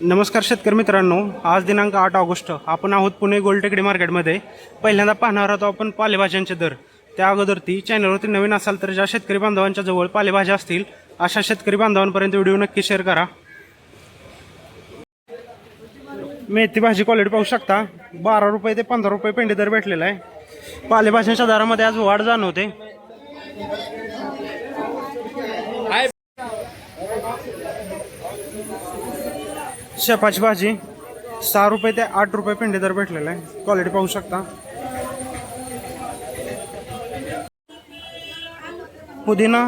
नमस्कार शेतकरी मित्रांनो आज दिनांक आठ ऑगस्ट आपण आहोत पुणे गोलटेकडी मार्केटमध्ये. पहिल्यांदा पाहणार आहोत आपण पालेभाज्यांचे दर. त्या अगोदरती चॅनलवरती नवीन असाल तर ज्या शेतकरी बांधवांच्या जवळ पालेभाज्या असतील अशा शेतकरी बांधवांपर्यंत व्हिडिओ नक्की शेअर करा. मेथी भाजी क्वालिटी पाहू शकता. बारा रुपये ते पंधरा रुपये पेंडी दर भेटलेला आहे. पालेभाज्यांच्या दरामध्ये आज वाढ जाणवते. शेपाची भाजी. सहा रुपये ते आठ रुपये पेंडी दर भेटलेला आहे. क्वालिटी पाहू शकता. पुदिना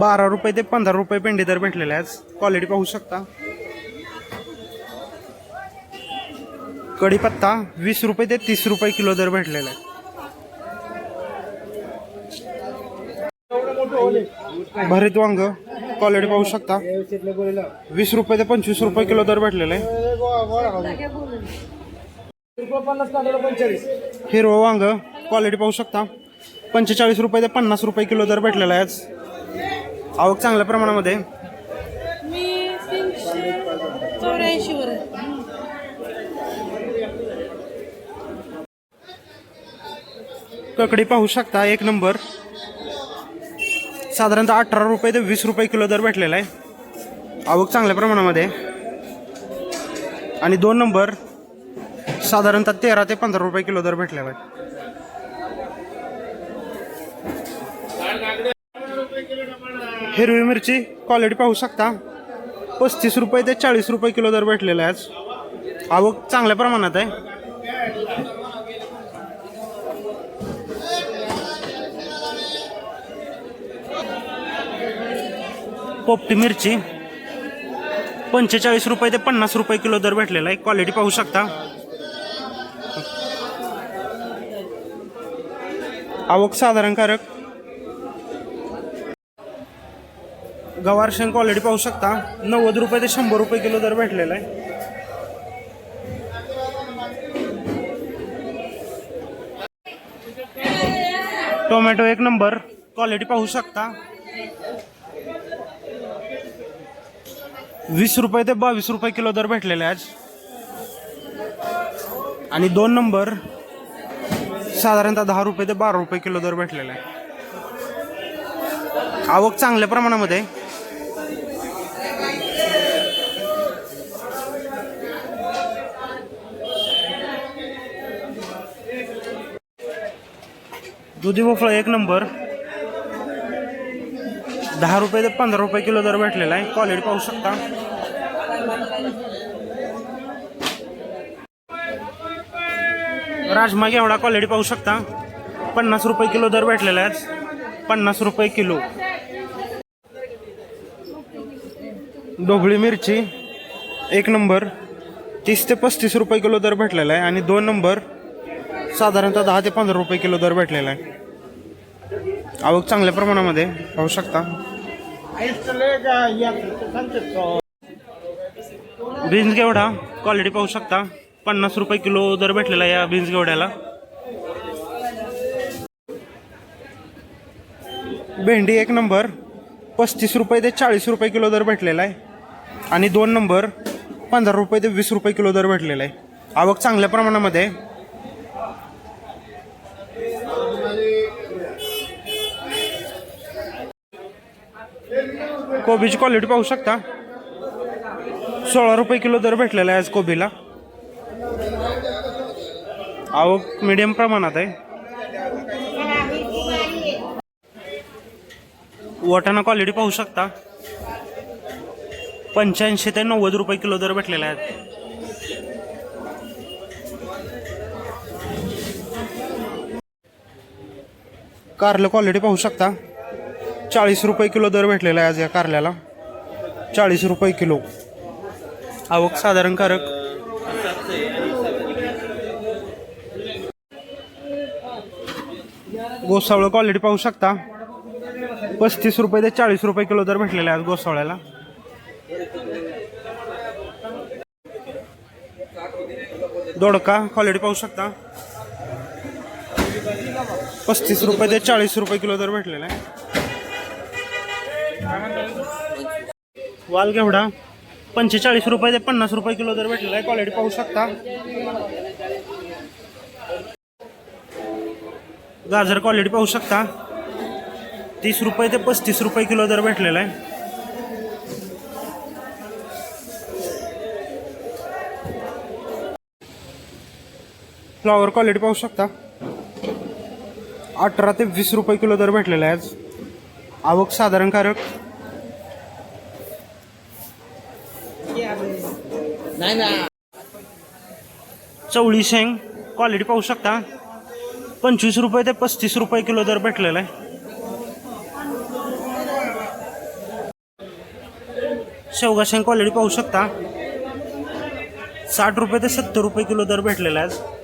बारा रुपये ते पंधरा रुपये पेंडी दर भेटलेला आहे क्वालिटी पाहू शकता. कढीपत्ता वीस रुपये ते तीस रुपये किलो दर भेटलेला आहे. भरीत वांग. क्वालिटी पाहू शकता. वीस रुपये ते पंचवीस रुपये किलो दर भेटलेला. आहे हिरवं वांग क्वालिटी पाहू शकता. पंचेचाळीस रुपये ते पन्नास रुपये किलो दर भेटलेला आहे आज. आवक चांगल्या प्रमाणामध्ये. ककडी पाहू शकता एक नंबर. साधारणतः अठरा रुपये ते वीस रुपये किलो दर भेटलेला आहे. आवक चांगल्या प्रमाणामध्ये आणि दोन नंबर साधारणतः तेरा ते पंधरा रुपये किलो दर भेटलेला आहे. हिरवी मिरची क्वालिटी पाहू शकता. पस्तीस रुपये ते चाळीस रुपये किलो दर भेटलेला आहे आज. आवक चांगल्या प्रमाणात आहे. पोपटी मिरची पंचेचाळीस रुपये ते पन्नास रुपये किलो दर भेटलेला आहे. क्वालिटी पाहू शकता. आवक साधारणकारक. गवार शेंग क्वालिटी पाहू शकता. नव्वद रुपये ते शंभर रुपये किलो दर भेटलेला आहे. टोमॅटो एक नंबर. क्वालिटी पाहू शकता. वीस रुपये ते बावीस रुपये किलो दर भेटलेले आज आणि दोन नंबर साधारणतः दहा रुपये ते बारा रुपये किलो दर भेटलेला आहे आवक चांगल्या प्रमाणामध्ये दुधी भोपळा एक नंबर. दहा रुपये ते पंधरा रुपये किलो दर भेटलेला आहे. क्वालिटी पाहू शकता. राजमा घेवडा क्वालिटी पाहू शकता. पन्नास रुपये किलो दर भेटलेला आहे पन्नास रुपये किलो. ढोबळी मिरची एक नंबर. तीस ते पस्तीस रुपये किलो दर भेटलेला आहे आणि दोन नंबर. साधारणतः दहा ते पंधरा रुपये किलो दर भेटलेला आहे. आवक चांगल्या प्रमाणामध्ये पाहू शकता. बीन्स घेवडा क्वालिटी पाहू शकता. पन्नास रुपये किलो दर भेटलेला आहे या बीन्स गेवड्याला भेंडी एक नंबर पस्तीस रुपये ते चाळीस रुपये किलो दर भेटलेला आहे. आणि दोन नंबर पंधरा रुपये ते वीस रुपये किलो दर भेटलेला आहे. आवक चांगल्या प्रमाणामध्ये कोबीची क्वालिटी पाहू शकता. सोळा रुपये किलो दर भेटलेला आहे आज कोबीला. आवक मिडियम प्रमाणात आहे. वाटाणा क्वालिटी पाहू शकता. पंच्याऐंशी ते नव्वद रुपये किलो दर भेटलेला आहे. कारलं क्वालिटी पाहू शकता. चाळीस रुपये किलो दर भेटलेला आहे आज या कारल्याला. चाळीस रुपये किलो. आवक साधारण कारक. गोसावळं क्वालिटी पाहू शकता. पस्तीस रुपये ते चाळीस रुपये किलो दर भेटलेला आहे आज गोसावळ्याला. दोडका क्वालिटी पाहू शकता. पस्तीस रुपये ते चाळीस रुपये किलो दर भेटलेला आहे. वाल घेवडा. पंचेचाळीस रुपये ते पन्नास रुपये किलो दर भेटलेला आहे. क्वालिटी पाहू शकता. गाजर क्वालिटी पाहू शकता. तीस रुपये ते पस्तीस रुपये किलो दर भेटलेला आहे. फ्लॉवर क्वालिटी पाहू शकता. अठरा ते वीस रुपये किलो दर भेटलेला आहे आज. आवक साधारणकारक. चवळी शेंग क्वालिटी पाहू शकता. पंचवीस रुपये ते पस्तीस रुपये किलो दर भेटलेला आहे. शेवगा शेंग क्वालिटी पाहू शकता. साठ रुपये ते सत्तर रुपये किलो दर भेटलेला आहे.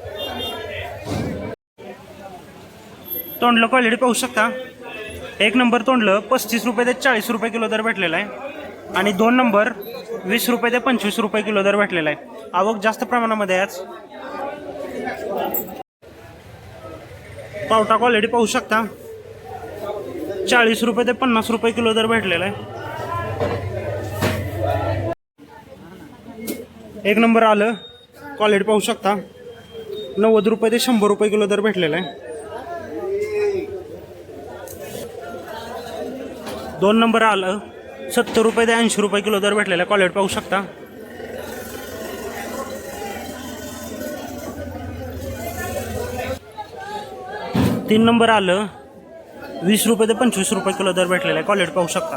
तोंडलं क्वालिटी पाहू शकता. एक नंबर तोंडलं पस्तीस रुपये ते चाळीस रुपये किलो दर भेटलेला आहे. आणि दोन नंबर वीस रुपये ते पंचवीस रुपये किलो दर भेटलेला आहे. आवक जास्त प्रमाणामध्ये आज. पावटा क्वालिटी पाहू शकता. चाळीस रुपये ते पन्नास रुपये किलो दर भेटलेला आहे. एक नंबर आलं. क्वालिटी पाहू शकता. नव्वद रुपये ते शंभर रुपये किलो दर भेटलेला आहे. दोन नंबर आलं. सत्तर रुपये ते ऐंशी रुपये किलो दर भेटलेला आहे. क्वालिटी पाहू शकता. तीन नंबर आलं. वीस रुपये ते पंचवीस रुपये किलो दर भेटलेला आहे. क्वालिटी पाहू शकता.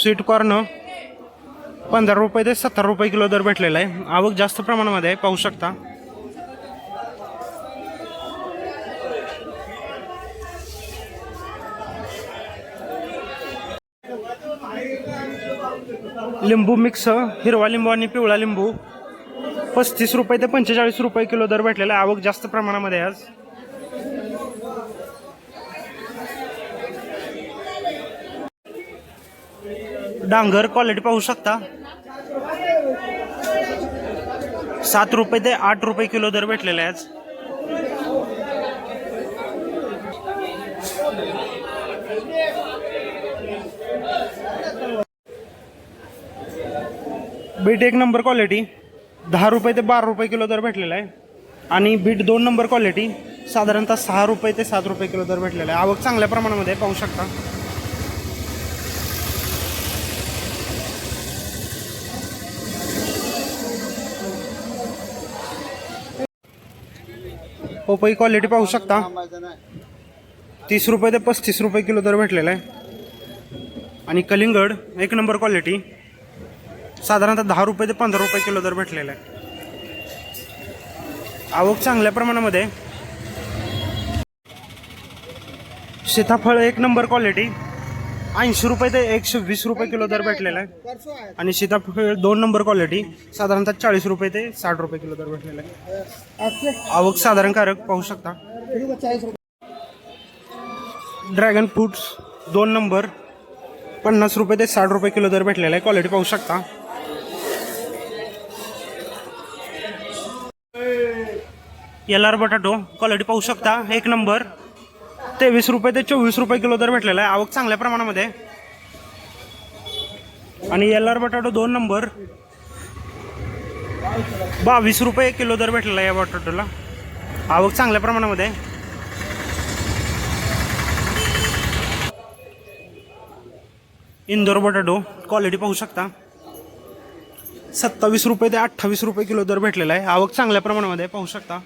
स्वीट कॉर्न पंधरा रुपये ते सत्तर रुपये किलो दर भेटलेला आहे. आवक जास्त प्रमाणामध्ये आहे. पाहू शकता. लिंबू मिक्स हिरवा लिंबू आणि पिवळा लिंबू. पस्तीस रुपये ते पंचेचाळीस रुपये किलो दर भेटलेला आहे. आवक जास्त प्रमाणामध्ये आज. डांगर क्वालिटी पाहू शकता. सात रुपये ते आठ रुपये किलो दर भेटलेला आहे आज. बीट एक नंबर क्वालिटी दहा रुपये ते बारा रुपये किलो दर भेटलेला आहे. आणि बीट दोन नंबर क्वालिटी साधारणतः सहा रुपये ते सात रुपये किलो दर भेटलेला आहे. आवक चांगल्या प्रमाणामध्ये पाहू शकता. पपई क्वालिटी पाहू शकता. तीस रुपये ते पस्तीस रुपये किलो दर भेटलेला आहे. आणि कलिंगड एक नंबर क्वालिटी साधारणतः दहा रुपये ते पंधरा रुपये किलो दर भेटलेला आहे. आवक चांगल्या प्रमाणामध्ये. सीताफळ एक नंबर क्वालिटी ऐंशी रुपये ते एकशे वीस रुपये किलो दर भेटलेला आहे. आणि सीताफळ दोन नंबर क्वालिटी साधारणतः चाळीस रुपये ते साठ रुपये किलो दर भेटलेला आहे. आवक साधारणकारक पाहू शकता. ड्रॅगन फ्रूट्स दोन नंबर. पन्नास रुपये ते साठ रुपये किलो दर भेटलेला आहे. क्वालिटी पाहू शकता. एल आर बटाटो क्वालिटी पाहू शकता. एक नंबर तेवीस रुपये ते चोवीस रुपये किलो दर भेटलेला आहे. आवक चांगल्या प्रमाणामध्ये. आणि एल आर बटाटो दोन नंबर बावीस रुपये किलो दर भेटलेला आहे या बटाटोला. आवक चांगल्या प्रमाणामध्ये. इंदोर बटाटो क्वालिटी पाहू शकता. सत्तावीस रुपये ते अठ्ठावीस रुपये किलो दर भेटलेला आहे. आवक चांगल्या प्रमाणामध्ये पाहू शकता.